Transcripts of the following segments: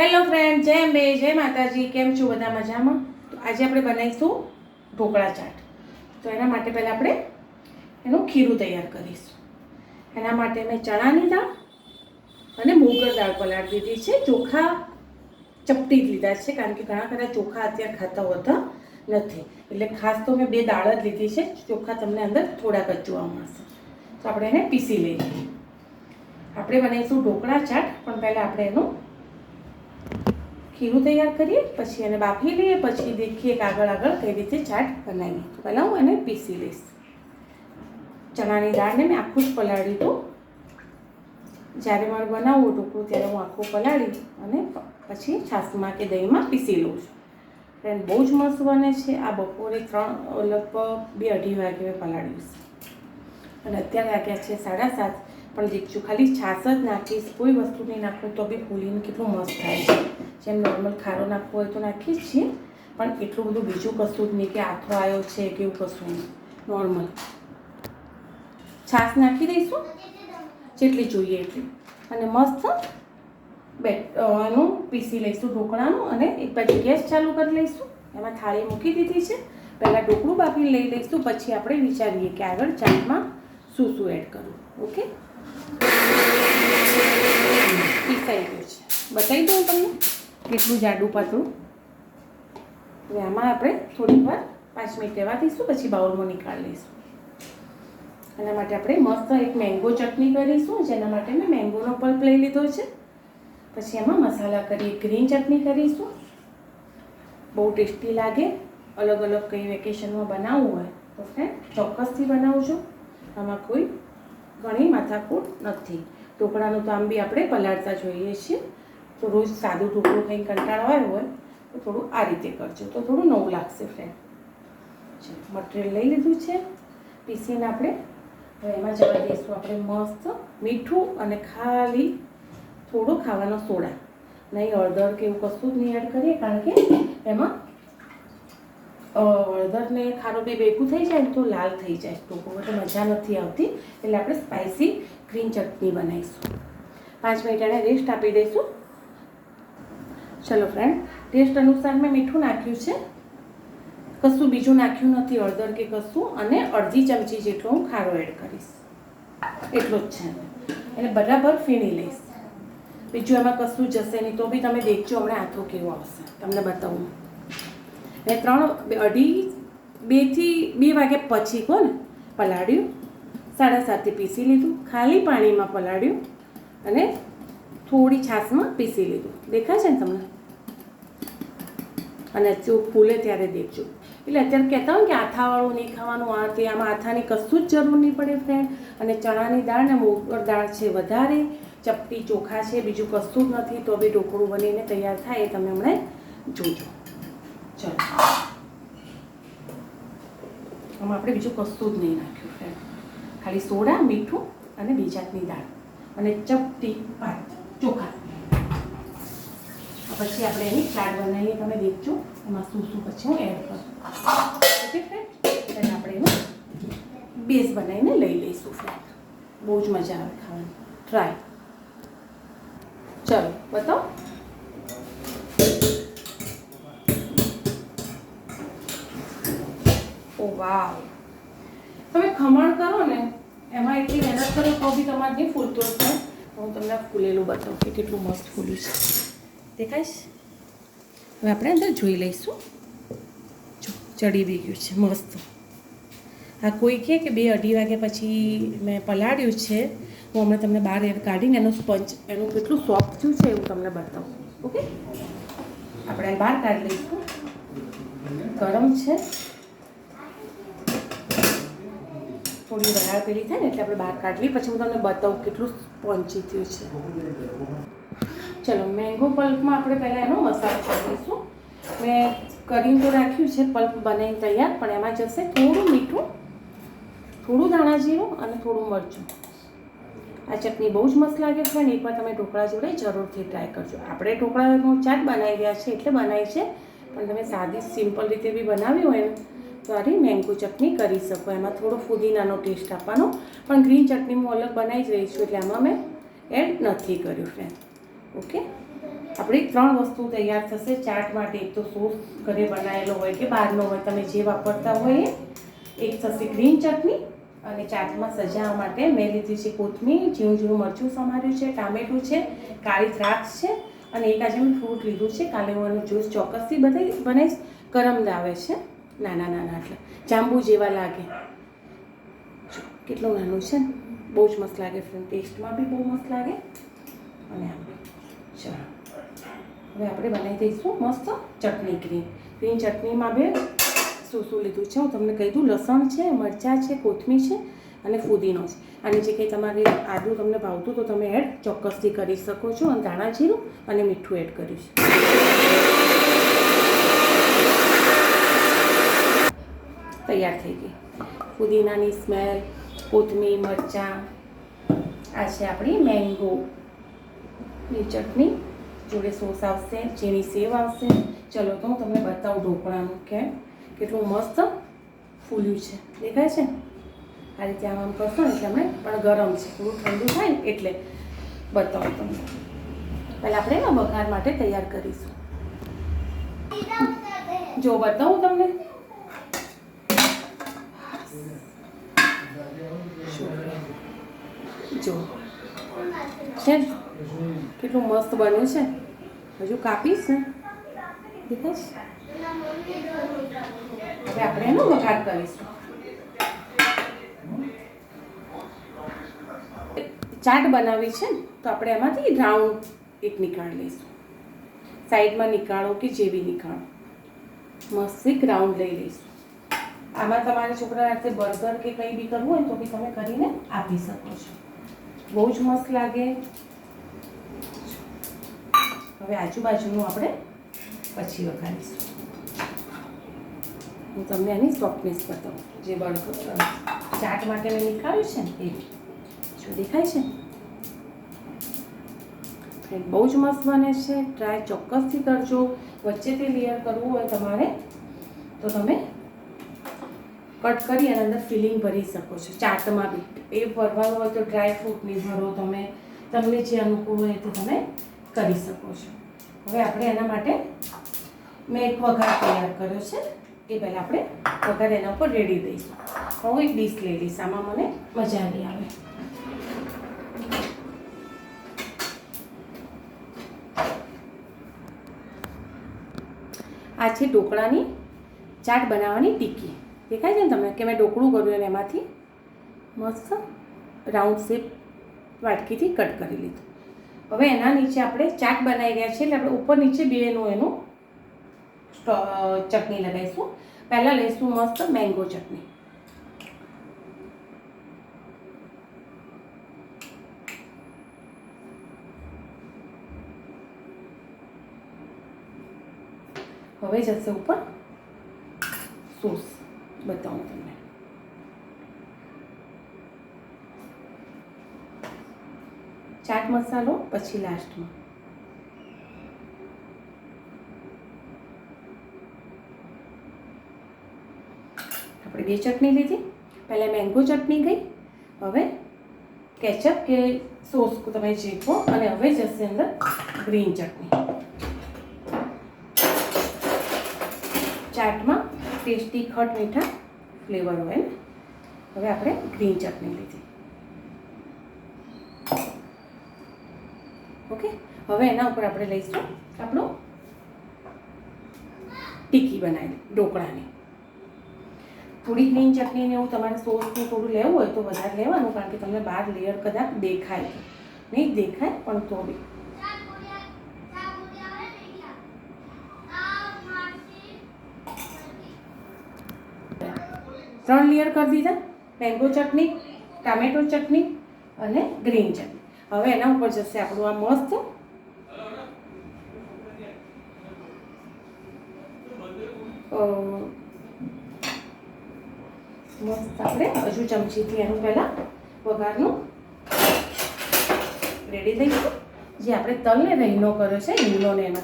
Hello friend જય અંબે, જય માતાજી, કેમ છો બધા મજામાં? તો આજે આપણે બનાવીશું ઢોકળા ચાટ. તો એના માટે પહેલાં આપણે એનું ખીરું તૈયાર કરીશું. એના માટે મેં ચણાની દાળ અને મોગર દાળ પલાળી દીધી છે. ચોખા ચપટી લીધા છે, કારણ કે ઘણા ખરા ચોખા અત્યારે ખાતા હોતા નથી. એટલે ખાસ તો મેં બે દાળ જ લીધી છે. ચોખા તમને અંદર થોડાક જ જોવા મળશે. તો આપણે એને પીસી લઈએ. આપણે બનાવીશું ઢોકળા ચાટ, પણ પહેલાં આપણે એનું ખીરું તૈયાર કરીએ, પછી એને બાફી લઈએ, પછી દેખીએ કે આગળ આગળ કઈ રીતે ચાટ બનાવીએ. બનાવું અને પીસી લઈશ. ચણાની દાળને મેં આખું જ પલાળ્યું હતું જ્યારે મારે બનાવવું ઢોકળું ત્યારે હું આખું પલાળી અને પછી છાશમાં કે દહીંમાં પીસી લઉં છું. ફ્રેન્ડ બહુ જ મસ્ત બને છે. આ બપોરે ત્રણ, લગભગ બે અઢી વાગે મેં પલાળ્યું છે. અને અત્યારે વાગ્યા છે સાડા સાત. પણ દીકશું ખાલી છાશ જ નાખીશ, કોઈ વસ્તુ નહીં નાખું, તો બી ફૂલીને કેટલું મસ્ત થાય છે. જેમ નોર્મલ ખારો નાખવો હોય તો નાખીએ જ છીએ. પણ એટલું બધું બીજું કશું જ નહીં કે આથો આવ્યો છે કે એવું કશું નહીં. નોર્મલ છાશ નાખી દઈશું. જેટલી જોઈએ એટલી. અને મસ્ત બે એનું પીસી લઈશું ઢોકળાનું અને એક બાજુ ગેસ ચાલુ કરી લઈશું. એમાં થાળી મૂકી દીધી છે. પહેલાં ઢોકળું બાફી લઈ લઈશું. પછી આપણે વિચારીએ કે આગળ ચાટમાં શું શું એડ કરવું. ઓકે પીસાઈ ગયું છે. બતાવી દઉં તમને. કેટલું જાડું પાતળું હવે આમાં આપણે થોડીક વાર પાંચ મિનિટ રહેવા દઈશું, પછી બાઉલમાં નીકાળી લઈશું. એના માટે આપણે મસ્ત એક મેંગો ચટણી કરીશું, જેના માટે મેં મેંગોનો પલ્પ લઈ લીધો છે. પછી એમાં મસાલા કરીએ ગ્રીન ચટણી કરીશું. બહુ ટેસ્ટી લાગે. અલગ અલગ કંઈ વેકેશનમાં બનાવવું હોય તો ફ્રેન્ડ ચોક્કસથી બનાવજો. આમાં કોઈ ઘણી માથાકૂટ નથી. ઢોકળાનું આમ બી આપણે પલાળતા જોઈએ છીએ. તો રોજ સાદું ઢોકળું કંઈ કંટાળો આવ્યો હોય, તો થોડું આ રીતે કરજો. તો થોડું નવું લાગશે ફ્રેન્ડ મટીરિયલ લઈ લીધું છે. પીસીને આપણે, હવે એમાં જવા દઈશું આપણે મસ્ત મીઠું અને ખાલી થોડો ખાવાનો સોડા. નહીં હળદર કે એવું કશું જ નહીં એડ કરીએ, કારણ કે એમાં હળદર ને ખારો બી ભેગું થઈ જાય તો લાલ થઈ જાય ટોપો એટલે મજા નથી આવતી. એટલે આપણે સ્પાઇસી ગ્રીન ચટણી બનાવીશું. પાંચ મિનિટ એને રેસ્ટ આપી દઈશું. ચલો ફ્રેન્ડ ટેસ્ટ અનુસાર મેં મીઠું નાખ્યું છે. કશું બીજું નાખ્યું નથી, હળદર કે કશું, અને અડધી ચમચી જેટલો હું ખારો એડ કરીશ. એટલું જ છે. એને બરાબર ફીણી લઈશ. બીજું એમાં કશું જશે નહીં, તો બી તમે દેખજો, હમણાં હાથો કેવો આવશે. તમને બતાવું. ને ત્રણ અઢી, બેથી બે વાગ્યા પછી કોને પલાળ્યું. સાડા સાતે પીસી લીધું. ખાલી પાણીમાં પલાળ્યું. અને થોડી છાશમાં પીસી લીધું. દેખાય છે ને તમને? અને જો ફૂલે ત્યારે દેખજો. એટલે અત્યારે કહેતા હોય કે આથાવાળું નહીં ખાવાનું, આ તે આમાં આથાની કશું જ જરૂર નહીં પડે ફ્રેન્ડ અને ચણાની દાળ ને મોગર દાળ છે વધારે, ચપટી ચોખા છે, બીજું કશું જ નથી, તો બી ઢોકળું બનીને તૈયાર થાય એ તમે હમણાં જોજો. ચલો. આમાં આપણે બીજું કશું જ નહીં નાખ્યું ફ્રેન્ડ ખાલી સોડા, મીઠું અને બીજાની દાળ. અને ચપટી ભાત, ચોખા. પછી આપણે એની ચાટ બનાવીએ, તમે દેખજો. એમાં શું શું પછી હું એડ કરું. ઓકે ફ્રેન્ડ અને આપણે એનું બેઝ બનાવીને લઈ લઈશું ફ્રેન્ડ બહુ જ મજા આવે ખાવાની. ટ્રાય ચલો, બતાવો. ઓ, વાવ. તમે ખમણ કરો ને, એમાં એટલી મહેનત કરો તો બી તમારે નહીં ફૂલતું હશે. હું તમને ફૂલેલું બતાવું કે કેટલું મસ્ત ફૂલ્યું છે. દેખાય છે? હવે આપણે અંદર જોઈ લઈશું. જો, ચડી બી ગયું છે, મસ્ત. આ કોઈ કહે કે બે અઢી વાગ્યા પછી મેં પલાળ્યું છે, હું હમણાં તમને બહાર કાઢીને એનું સ્પંચ એનું કેટલું સોફ્ટ થયું છે એવું તમને બતાવું. ઓકે? આપણે બહાર કાઢી લઈશું. ગરમ છે. થોડી વરાળ પેલી થાય ને એટલે આપણે બહાર કાઢવી. પછી હું તમને બતાવું કેટલું સ્પોન્ચી થયું છે. ચલો મેંગો પલ્પમાં આપણે પહેલાં એનો મસાલો કરીશું મેં કરીને તો રાખ્યું છે પલ્પ બનાવીને તૈયાર, પણ એમાં જશે થોડું મીઠું, થોડું દાણા જીરું અને થોડું મરચું. આ ચટણી બહુ જ મસ્ત લાગે છે અને એકવાર તમે ઢોકળા જોડે જરૂરથી ટ્રાય કરજો. આપણે ઢોકળાનો ચાટ બનાવી રહ્યા છે એટલે બનાવી છે, પણ તમે સાદી સિમ્પલ રીતે બી બનાવી હોય ને આરી મેંગો ચટણી કરી શકો. એમાં થોડો ફુદીનાનો ટેસ્ટ આપવાનો. પણ ગ્રીન ચટણી હું અલગ બનાવી જ રહી છું, એટલે આમાં મેં એડ નથી કર્યું ફ્રેન્ડ ઓકે? આપણી ત્રણ વસ્તુ તૈયાર થશે. ચાટ માટે એક તો સોસ ઘરે બનાવેલો હોય કે બહારનો હોય, તમે જે વાપરતા હોય. એક થશે ગ્રીન ચટણી અને ચાટમાં સજાવવા માટે મેં લીધી છે કોથમીર ઝીણું ઝીણું મરચું સમાર્યું છે, ટામેટું છે, કાળી દ્રાક્ષ છે અને એક આજે મેં ફ્રૂટ લીધું છે. કાલે હું એનું જ્યુસ ચોક્કસથી બધાઈ બનાવીશ. કરમ લાવે છે. નાના નાના એટલે. જાંબુ જેવા લાગે. કેટલું નાનું છે બહુ જ મસ્ત લાગે ફ્રેન્ડ ટેસ્ટમાં બી બહુ મસ્ત લાગે. અને આમ ચલો હવે આપણે બનાવી દઈશું મસ્ત ચટણી ગ્રીન ગ્રીન ચટણીમાં બે શું શું લીધું છે? હું તમને કહી દઉં, લસણ છે, મરચાં છે, કોથમીર છે અને ફુદીનો છે. અને જે કંઈ તમારે આદું તમને ભાવતું તો તમે એડ ચોક્કસથી કરી શકો છો અને ધાણા જીરું અને મીઠું એડ કર્યું છે. તૈયાર થઈ ગઈ. ફુદીનાની સ્મેલ કોથમીર, મરચાં. આ છે આપણી મેંગો ની ચટણી જોડે સોસ આવશે ચીની સેવ આવશે. ચલો, તો હું તમને બતાવું ઢોકળાનું કે કેટલું મસ્ત ફૂલ્યું છે. દેખાય છે? આ રીતે આમ આમ કરશો ને એટલે હમણાં પણ ગરમ છે. થોડું ઠંડુ થાય એટલે બતાવું તમને. પહેલાં આપણે એમાં વઘાર માટે તૈયાર કરીશું. જો, બતાવું તમને. જો. છે? કેટલું મસ્ત બન્યું છે. હજુ કાપીશ ને હવે આપણે એનો વઘાર કરીશું. ચાટ બનાવી છે ને, તો આપણે એમાંથી રાઉન્ડ એક નીકાળી લઈશું. સાઈડમાં નીકાળો કે જેવી નીકાળો. મસ્ત એક રાઉન્ડ લઈ લઈશું. આમાં તમારા છોકરા હાથે બર્ગર કે કંઈ બી કરવું હોય તો બી તમે કરીને આપી શકો છો. બહુ જ મસ્ત લાગે. હવે આજુબાજુનું આપણે પછી વઘારીશું. હું તમને એની સોફ્ટનેસ બતાવું. જે બળકો ચાટ માટે મેં નીકાળ્યું છે ને, એ શું દેખાય છે? બહુ જ મસ્ત બને છે. ટ્રાય ચોક્કસથી કરજો. વચ્ચેથી લેયર કરવું હોય તમારે, તો તમે કટ કરી અને અંદર ફિલિંગ ભરી શકો છો. ચાટમાં બી. એ ભરવાનું હોય તો ડ્રાય ફ્રૂટની ભરો તમે. તમને જે અનુકૂળ હોય તે તમે કરી શકો છો. હવે આપણે એના માટે મેં એક વઘાર તૈયાર કર્યો છે. એ પહેલાં આપણે વઘાર એના ઉપર રેડી દઈશું. હું એક ડીશ લઈ લઈશ. આમાં મને મજા નહીં આવે. આ છે ઢોકળાની ચાટ બનાવવાની ટીકી. દેખાય છે ને તમને કે મેં ઢોકળું કર્યું અને એમાંથી મસ્ત રાઉન્ડ શેપ વાટકીથી કટ કરી લીધું. હવે એના નીચે આપણે ચાટ બનાવી રહ્યા છીએ એટલે આપણે ઉપર નીચે બેનું એનું ચટણી લગાવીશું. પહેલાં લઈશું મસ્ત મેંગો ચટણી. હવે જશે ઉપર સોસ. બતાવું તમને ચાટ મસાલો પછી લાસ્ટમાં આપણે બે ચટણી લીધી પહેલાં મેંગો ચટણી ગઈ હવે કેચઅપ કે સોસ તમે જે કહો અને હવે જશે અંદર ગ્રીન ચટણી ચાટમાં ટેસ્ટી ખટ મીઠા ફ્લેવર હોય ને? હવે આપણે ગ્રીન ચટણી લીધી. ઓકે? હવે એના ઉપર આપણે લઈશું આપણું ટીકી બનાવી, ઢોકળાની. થોડી ગ્રીન ચટણી ને એવું તમારે સોસનું થોડું લેવું હોય તો વધારે લેવાનું, કારણ કે તમને બહાર લેયર કદાચ દેખાય નહીં દેખાય, પણ તો બી. ત્રણ લેયર કરી દીધા. મેંગો ચટણી ટામેટો ચટણી અને ગ્રીન ચટણી. હવે એના ઉપર જશે આપણું આ મસ્ત. મસ્ત આપણે હજુ ચમચીથી એનું પહેલાં વઘારનું રેડી દઈશું જે આપણે તલને રહીનો કર્યો છે લીલોને એનો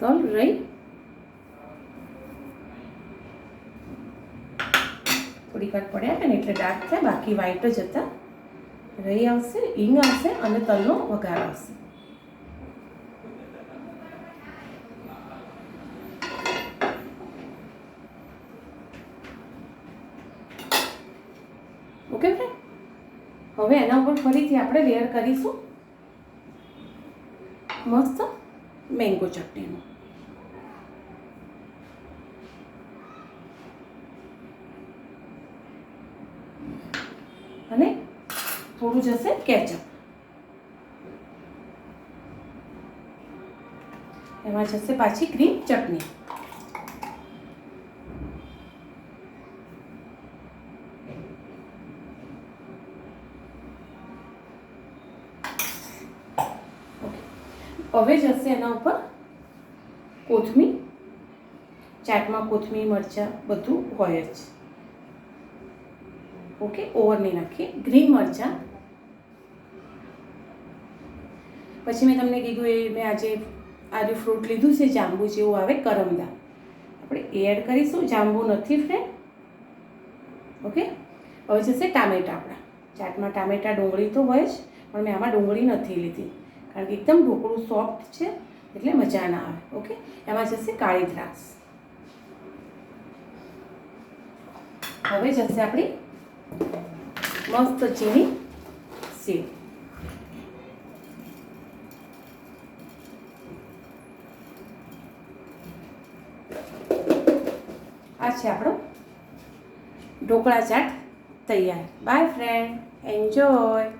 તલ રહી થોડીક પડ્યા ને એટલે ડાર્ક થાય, બાકી વ્હાઈટ જ હતા. રહી આવશે હિંગ આવશે અને તલનો વઘાર આવશે. ઓકે ફ્રેન્ડ હવે એના ઉપર ફરીથી આપણે લેયર કરીશું. મસ્ત મેંગો ચટણીનું અને થોડું જશે કેચઅપ એમાં જશે પાછી ગ્રીન ચટણી હવે જશે એના ઉપર કોથમીર ચાટમાં કોથમીર મરચાં બધું હોય જ ઓકે ઓવર નહીં નાખીએ ગ્રીન મરચાં પછી મેં તમને કીધું એ મેં આજે આજે ફ્રૂટ લીધું છે, જાંબુ જેવું આવે કરમદા. આપણે એડ કરીશું, જાંબુ નથી ફ્રેન્ડ ઓકે હવે જશે ટામેટા આપણા. ચાટમાં ટામેટા ડુંગળી તો હોય જ, પણ મેં આમાં ડુંગળી નથી લીધી. કારણ કે એકદમ ઢોકળું સોફ્ટ છે, એટલે મજા ના આવે. ઓકે એમાં જશે કાળી દ્રાક્ષ. હવે જશે આપણી મસ્ત ચીની સેવ આ છે આપણો ઢોકળા ચાટ તૈયાર. By friend enjoy